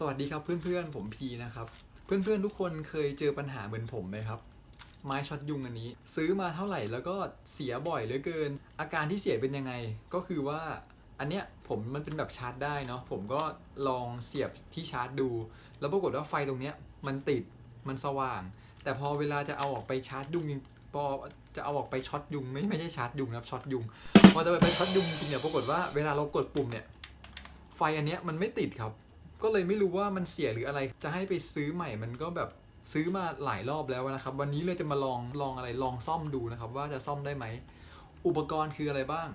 สวัสดีครับเพื่อนๆผมพีนะครับ เพื่อนๆทุกคนเคยเจอปัญหาเหมือนผมไหมครับ ไม้ช็อตยุงอันนี้ ซื้อมาเท่าไหร่แล้วก็เสียบ่อยเหลือเกิน อาการที่เสียเป็นยังไง ก็คือว่าอันเนี้ยผมมันเป็นแบบชาร์จได้เนาะผมก็ลองเสียบที่ชาร์จดู แล้วปรากฏว่าไฟตรงเนี้ยมันติดมันสว่าง แต่พอเวลาจะเอาออกไปชาร์จยุงจริงพอจะเอาออกไปช็อตยุงไม่ไม่ใช่ชาร์จยุงนะช็อตยุงพอจะไปไปช็อตยุงจริงเนี่ยปรากฏว่าเวลาเรากดปุ่มเนี่ยไฟอันเนี้ยมันไม่ติดครับ ก็เลยไม่รู้ว่ามันเสียหรืออะไร จะให้ไปซื้อใหม่มันก็แบบซื้อมาหลายรอบแล้วนะครับ วันนี้เลยจะมาลองลองอะไรลองซ่อมดูนะครับ ว่าจะซ่อมได้ไหม อุปกรณ์คืออะไรบ้าง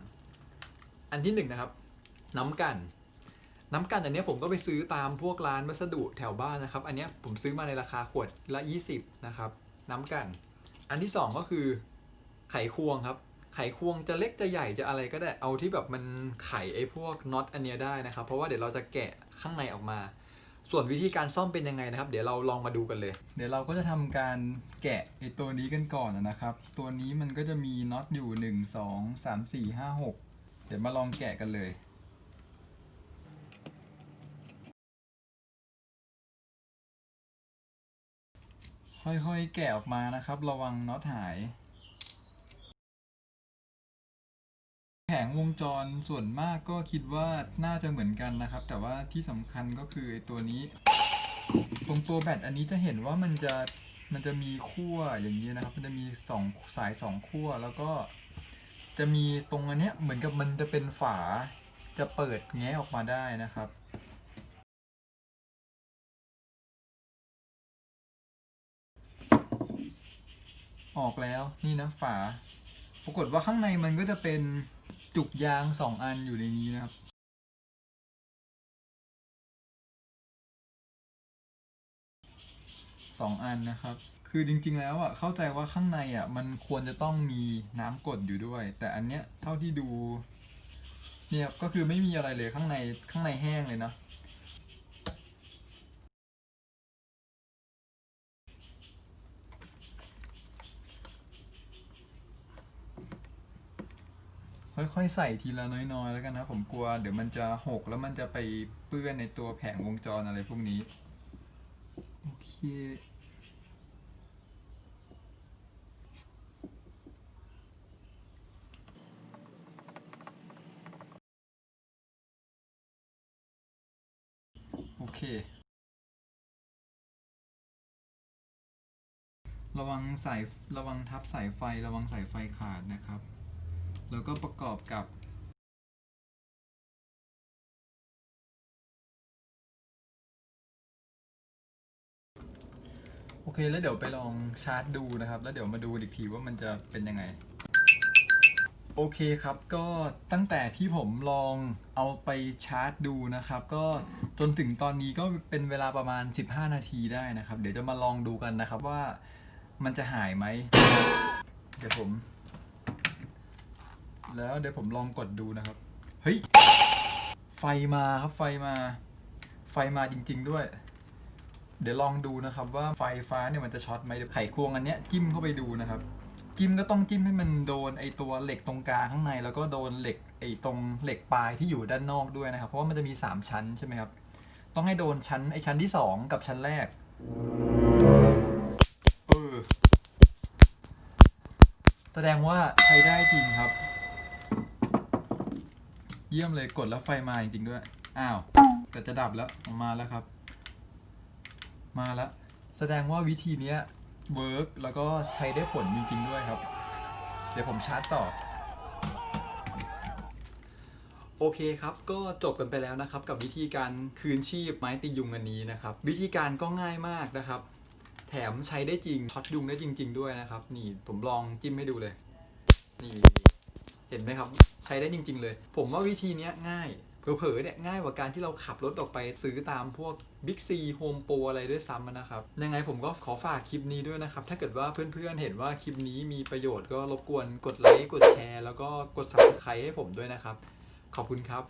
อันที่หนึ่งนะครับ น้ำกันน้ำกันอันนี้ผมก็ไปซื้อตามพวกร้านวัสดุแถวบ้านนะครับ อันนี้ผมซื้อมาในราคาขวดละ 20 นะครับ น้ำกัน อันที่สองก็คือไขควงครับ ไขควงจะเล็กจะใหญ่จะอะไรก็ได้เอาที่แบบมันไขไอ้พวกน็อตอันเนี้ยได้นะครับ เพราะว่าเดี๋ยวเราจะแกะข้างในออกมา ส่วนวิธีการซ่อมเป็นยังไงนะครับ เดี๋ยวเราลองมาดูกันเลย เดี๋ยวเราก็จะทำการแกะไอ้ตัวนี้กันก่อนนะครับ ตัวนี้มันก็จะมีน็อตอยู่หนึ่งสองสามสี่ห้าหกเดี๋ยวมาลองแกะกันเลยค่อยๆ แกะออกมานะครับ ระวังน็อตหาย ผงวงจรส่วนมากก็คิดว่าน่าจะเหมือนกันนะครับ แต่ว่าที่สำคัญก็คือตัวนี้ ตรงตัวแบตอันนี้จะเห็นว่ามันจะมันจะมีขั้วอย่างนี้นะครับ มันจะมีสองสายสองขั้วแล้วก็จะมีตรงอันเนี้ยเหมือนกับมันจะเป็นฝาจะเปิดแง้ออกมาได้นะครับออกแล้วนี่นะฝา ปรากฏว่าข้างในมันก็จะเป็น จุกยางสองอันอยู่ในนี้นะครับสองอันนะครับ คือจริงๆแล้วอะเข้าใจว่าข้างในอะมันควรจะต้องมีน้ำกดอยู่ด้วย แต่อันเนี้ยเท่าที่ดูเนี่ยก็คือไม่มีอะไรเลยข้างในข้างในแห้งเลยนะ ค่อยๆ ใส่ทีละน้อยๆ แล้วกันนะผมกลัวเดี๋ยวมันจะหกแล้วมันจะไปเปื้อนในตัวแผงวงจรอะไรพวกนี้ โอเค โอเค ระวังสายระวังทับสายไฟระวังสายไฟขาดนะครับ แล้วก็ประกอบกับโอเค แล้วเดี๋ยวไปลองชาร์จดูนะครับ แล้วเดี๋ยวมาดูอีกทีว่ามันจะเป็นยังไง โอเคครับ ก็ตั้งแต่ที่ผมลองเอาไปชาร์จดูนะครับ ก็จนถึงตอนนี้ก็เป็นเวลาประมาณ 15 นาทีได้นะครับ เดี๋ยวจะมาลองดูกันนะครับว่ามันจะหายไหม เดี๋ยวผม แล้วเดี๋ยวผมลองกดดูนะครับ เฮ้ย ไฟมาครับไฟมา ไฟมาจริง ๆ ด้วย เดี๋ยวลองดูนะครับ ว่าไฟฟ้าเนี่ยมันจะช็อตไหมเดี๋ยวไขควงอันเนี้ยจิ้มเข้าไปดูนะครับ จิ้มก็ต้องจิ้มให้มันโดนไอตัวเหล็กตรงกลางข้างใน แล้วก็โดนเหล็กไอตรงเหล็กปลายที่อยู่ด้านนอกด้วยนะครับ เพราะว่ามันจะมีสามชั้นใช่ไหมครับ ต้องให้โดนชั้นไอชั้นที่สองกับชั้นแรกเออแสดงว่าใช้ได้จริงครับ เยี่ยมเลยกดแล้วไฟมาจริงๆด้วย อ้าว แต่จะดับแล้วมาแล้วครับ มาแล้ว แสดงว่าวิธีเนี้ยเวิร์กแล้วก็ใช้ได้ผลจริงๆด้วยครับ เดี๋ยวผมชาร์จต่อ โอเคครับก็จบกันไปแล้วนะครับ กับวิธีการคืนชีพไม้ตียุงอันนี้นะครับ วิธีการก็ง่ายมากนะครับ แถมใช้ได้จริงช็อตยุงได้จริง ๆ ด้วยนะครับ นี่ผมลองจิ้มให้ดูเลย นี่ เห็นไหมครับ ใช้ได้จริง ๆ เลย ผมว่าวิธีนี้ง่ายเผลอๆเนี่ยง่ายกว่าการที่เราขับรถออกไปซื้อตามพวก Big C Home Pro อะไรด้วยซ้ำนะครับ ยังไงผมก็ขอฝากคลิปนี้ด้วยนะครับ ถ้าเกิดว่าเพื่อนๆเห็นว่าคลิปนี้มีประโยชน์ก็รบกวนกดไลค์กดแชร์ แล้วก็กด subscribe ให้ผมด้วยนะครับ ขอบคุณครับ